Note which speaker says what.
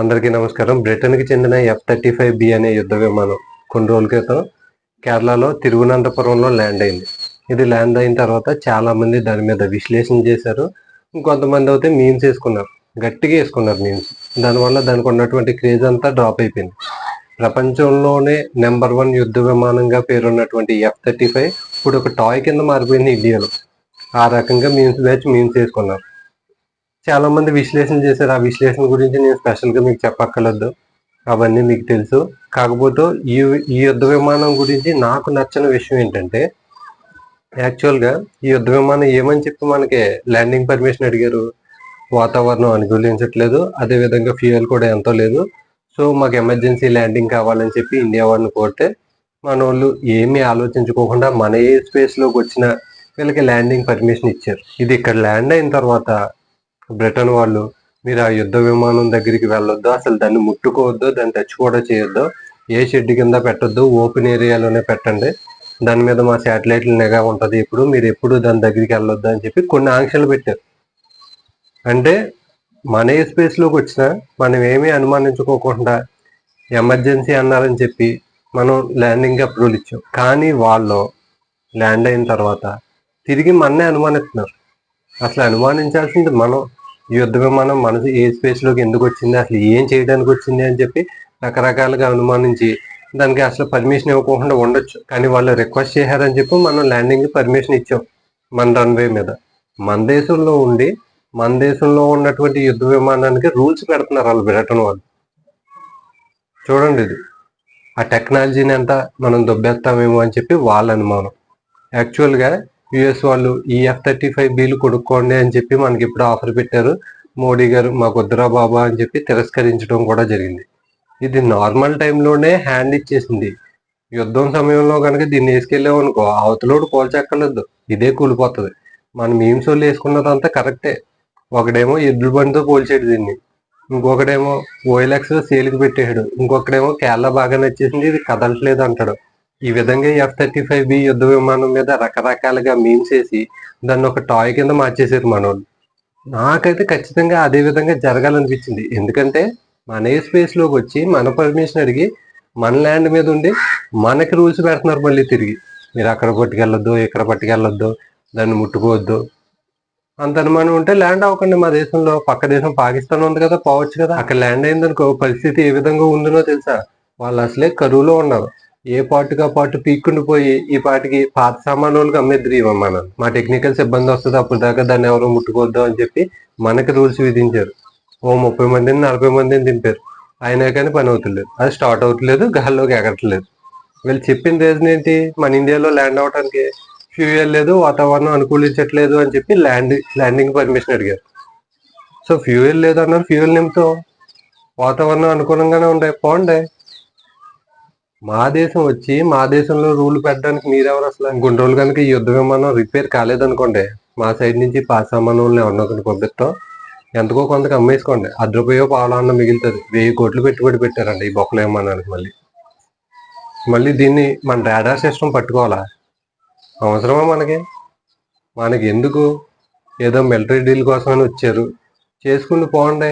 Speaker 1: అందరికీ నమస్కారం. బ్రిటన్కి చెందిన ఎఫ్ థర్టీ ఫైవ్ బి అనే యుద్ధ విమానం కొన్ని రోజుల క్రితం కేరళలో తిరువనంతపురంలో ల్యాండ్ అయింది. ఇది ల్యాండ్ అయిన తర్వాత చాలామంది దాని మీద విశ్లేషణ చేశారు. ఇంకొంతమంది అయితే మీమ్స్ వేసుకున్నారు. గట్టిగా వేసుకున్నారు మీమ్స్. దానివల్ల దానికి ఉన్నటువంటి క్రేజ్ అంతా డ్రాప్ అయిపోయింది. ప్రపంచంలోనే నెంబర్ వన్ యుద్ధ విమానంగా పేరున్నటువంటి ఎఫ్ థర్టీ ఫైవ్ ఇప్పుడు ఒక టాయ్ కింద మారిపోయింది ఇండియాలో. ఆ రకంగా మీమ్స్ బ్యాచ్ మీమ్స్ వేసుకున్నారు. చాలా మంది విశ్లేషణ చేశారు. ఆ విశ్లేషణ గురించి నేను స్పెషల్గా మీకు చెప్పక్కర్లేదు. అవన్నీ మీకు తెలుసు. కాకపోతే ఈ ఈ యుద్ధ విమానం గురించి నాకు నచ్చిన విషయం ఏంటంటే యాక్చువల్గా ఈ యుద్ధ విమానం ఏమని చెప్పి మనకి ల్యాండింగ్ పర్మిషన్ అడిగారు. వాతావరణం అనుకూలించట్లేదు. అదే విధంగా ఫ్యూయల్ కూడా ఎంతో లేదు. సో మాకు ఎమర్జెన్సీ ల్యాండింగ్ కావాలని చెప్పి ఇండియా వాళ్ళని కోరితే మన వాళ్ళు ఏమీ ఆలోచించుకోకుండా మన ఏ స్పేస్లోకి వచ్చిన వీళ్ళకి ల్యాండింగ్ పర్మిషన్ ఇచ్చారు. ఇది ఇక్కడ ల్యాండ్ అయిన తర్వాత బ్రిటన్ వాళ్ళు మీరు ఆ యుద్ధ విమానం దగ్గరికి వెళ్ళొద్దు అసలు దాన్ని ముట్టుకోవద్దు దాన్ని టచ్ కూడా చేయొద్దు ఏ షెడ్ కింద పెట్టొద్దు ఓపెన్ ఏరియాలోనే పెట్టండి దాని మీద మా శాటిలైట్లు నిఘా ఉంటుంది ఇప్పుడు మీరు ఎప్పుడు దాని దగ్గరికి వెళ్ళొద్దు అని చెప్పి కొన్ని ఆంక్షలు పెట్టారు. అంటే మన ఏ స్పేస్లోకి వచ్చినా మనం ఏమీ అనుమానించుకోకుండా ఎమర్జెన్సీ అన్నారని చెప్పి మనం ల్యాండింగ్ అప్రూవల్ ఇచ్చాం. కానీ వాళ్ళు ల్యాండ్ అయిన తర్వాత తిరిగి మన్నే అనుమానిస్తున్నారు. అసలు అనుమానించాల్సింది మనం యుద్ధ విమానం మనసు ఏ స్పేస్లోకి ఎందుకు వచ్చింది అసలు ఏం చేయడానికి వచ్చింది అని చెప్పి రకరకాలుగా అనుమానించి దానికి అసలు పర్మిషన్ ఇవ్వకుండా ఉండొచ్చు. కానీ వాళ్ళు రిక్వెస్ట్ చేశారని చెప్పి మనం ల్యాండింగ్ పర్మిషన్ ఇచ్చాం మన రన్వే మీద. మన దేశంలో ఉండి మన దేశంలో ఉన్నటువంటి యుద్ధ విమానానికి రూల్స్ పెడుతున్నారు వాళ్ళు బ్రిటన్ వాళ్ళు. చూడండి ఇది. ఆ టెక్నాలజీని అంతా మనం దొబ్బేస్తామేమో అని చెప్పి వాళ్ళ అనుమానం. యాక్చువల్గా యుఎస్ వాళ్ళు ఈ ఎఫ్ థర్టీ ఫైవ్ బీలు కొనుక్కోండి అని చెప్పి మనకి ఇప్పుడు ఆఫర్ పెట్టారు. మోడీ గారు మాకు వద్దురా బాబా అని చెప్పి తిరస్కరించడం కూడా జరిగింది. ఇది నార్మల్ టైంలోనే హ్యాండ్ ఇచ్చేసింది. యుద్ధం సమయంలో కనుక దీన్ని వేసుకెళ్ళావు అనుకో అవతలోడు కోల్చక్కర్లేదు. ఇదే కూలిపోతుంది. మన మీమ్స్ వాళ్ళు వేసుకున్నదంతా కరెక్టే. ఒకడేమో ఎద్దుల బండితో పోల్చాడు దీన్ని. ఇంకొకడేమో ఓఎల్ఎక్స్ సేల్కి పెట్టాడు ఇంకొకడేమో కేరళ బాగా నచ్చేసింది ఇది కదలట్లేదు అంటాడు. ఈ విధంగా ఎఫ్ థర్టీ ఫైవ్ బి యుద్ధ విమానం మీద రకరకాలుగా మీమ్స్ వేసి దాన్ని ఒక టాయ్ కింద మార్చేసారు మనోళ్ళు. నాకైతే ఖచ్చితంగా అదే విధంగా జరగాలనిపించింది. ఎందుకంటే మన ఏ స్పేస్లోకి వచ్చి మన పర్మిషన్ అడిగి మన ల్యాండ్ మీద ఉండి మనకి రూల్స్ పెడుతున్నారు మళ్ళీ తిరిగి. మీరు అక్కడ పట్టుకెళ్ళొద్దు ఇక్కడ పట్టుకెళ్ళొద్దు దాన్ని ముట్టుకోవద్దు. అంత అనుమానం ఉంటే ల్యాండ్ అవ్వకండి. మా దేశంలో పక్క దేశం పాకిస్తాన్ ఉంది కదా పోవచ్చు కదా. అక్కడ ల్యాండ్ అయిందనుకో పరిస్థితి ఏ విధంగా ఉందనో తెలుసా? వాళ్ళు అసలే కరువులో ఉన్నారు. ఏ పాటుగా పాటు పీక్కుండి పోయి ఈ పాటికి పాత సామానులకు అమ్మేద్దరు ఈ మా టెక్నికల్ సిబ్బంది వస్తుంది అప్పుడు దాకా దాన్ని ఎవరు ముట్టుకోవద్దు అని చెప్పి మనకి రూల్స్ విధించారు. ఓ ముప్పై మందిని నలభై మందిని దింపారు. అయినా కానీ పని అవుతలేదు. అది స్టార్ట్ అవుతలేదు గాల్లోకి ఎగరట్లేదు. వీళ్ళు చెప్పిన రీజన్ ఏంటి? మన ఇండియాలో ల్యాండ్ అవడానికి ఫ్యూయల్ లేదు వాతావరణం అనుకూలించట్లేదు అని చెప్పి ల్యాండ్ ల్యాండింగ్ పర్మిషన్ అడిగారు. సో ఫ్యూయల్ లేదు అన్నారు ఫ్యూయల్ నింపుతాం. వాతావరణం అనుకూలంగానే ఉండే పోండే మా దేశం వచ్చి మా దేశంలో రూల్ పెట్టడానికి మీరెవరు అసలు కొన్ని రోజులు కనుక ఈ యుద్ధ విమానం రిపేర్ కాలేదనుకోండి మా సైడ్ నుంచి పాస్ సామాన్లు ఎవరినో ఒకరిని పంపిస్తాం. ఎంతకో కొంతకు అమ్మేసుకోండి. అర్ధ రూపాయో పాలన్న మిగులుతుంది. వెయ్యి కోట్లు పెట్టుబడి పెట్టారండి ఈ బొక్కల విమానానికి మళ్ళీ. మళ్ళీ దీన్ని మన రాడార్ సిస్టమ్ పట్టుకోవాలా? అవసరమా మనకి? మనకి ఎందుకు? ఏదో మిలిటరీ డీల్ కోసమని వచ్చారు. చేసుకుని పోండి.